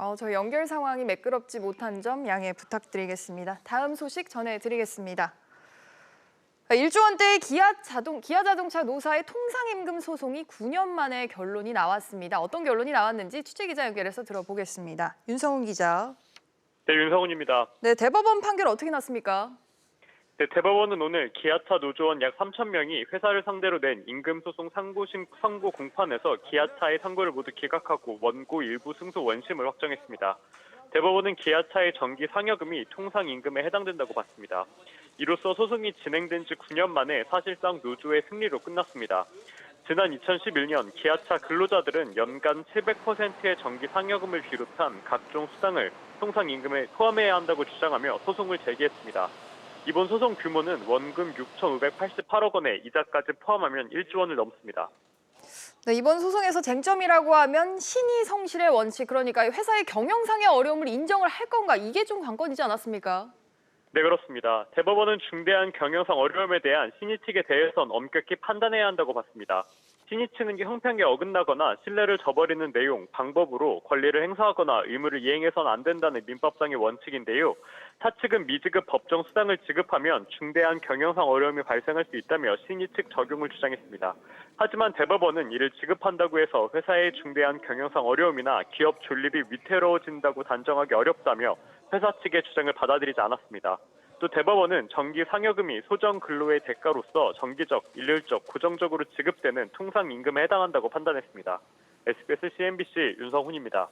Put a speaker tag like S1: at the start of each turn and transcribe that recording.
S1: 어, 저희 연결 상황이 매끄럽지 못한 점 양해 부탁드리겠습니다. 다음 소식 전해드리겠습니다. 1조 원대의 기아 자동 기아 자동차 노사의 통상임금 소송이 9년 만에 결론이 나왔습니다. 어떤 결론이 나왔는지 취재 기자 연결해서 들어보겠습니다. 윤성훈 기자.
S2: 네, 윤성훈입니다.
S1: 네, 대법원 판결 어떻게 났습니까?
S2: 네, 대법원은 오늘 기아차 노조원 약 3천 명이 회사를 상대로 낸 임금 소송 상고 심 상고 공판에서 기아차의 상고를 모두 기각하고 원고 일부 승소 원심을 확정했습니다. 대법원은 기아차의 정기 상여금이 통상 임금에 해당된다고 봤습니다. 이로써 소송이 진행된 지 9년 만에 사실상 노조의 승리로 끝났습니다. 지난 2011년 기아차 근로자들은 연간 700%의 정기 상여금을 비롯한 각종 수당을 통상 임금에 포함해야 한다고 주장하며 소송을 제기했습니다. 이번 소송 규모는 원금 6,588억 원에 이자까지 포함하면 1조 원을 넘습니다.
S1: 네, 이번 소송에서 쟁점이라고 하면 신의 성실의 원칙, 그러니까 회사의 경영상의 어려움을 인정을 할 건가 이게 좀 관건이지 않았습니까?
S2: 네, 그렇습니다. 대법원은 중대한 경영상 어려움에 대한 신의 측에 대해선 엄격히 판단해야 한다고 봤습니다. 신의 측은 형평에 어긋나거나 신뢰를 저버리는 내용, 방법으로 권리를 행사하거나 의무를 이행해서는 안 된다는 민법상의 원칙인데요. 사측은 미지급 법정 수당을 지급하면 중대한 경영상 어려움이 발생할 수 있다며 신의 측 적용을 주장했습니다. 하지만 대법원은 이를 지급한다고 해서 회사의 중대한 경영상 어려움이나 기업 존립이 위태로워진다고 단정하기 어렵다며 회사 측의 주장을 받아들이지 않았습니다. 또 대법원은 정기 상여금이 소정 근로의 대가로서 정기적, 일률적, 고정적으로 지급되는 통상 임금에 해당한다고 판단했습니다. SBS CNBC 윤성훈입니다.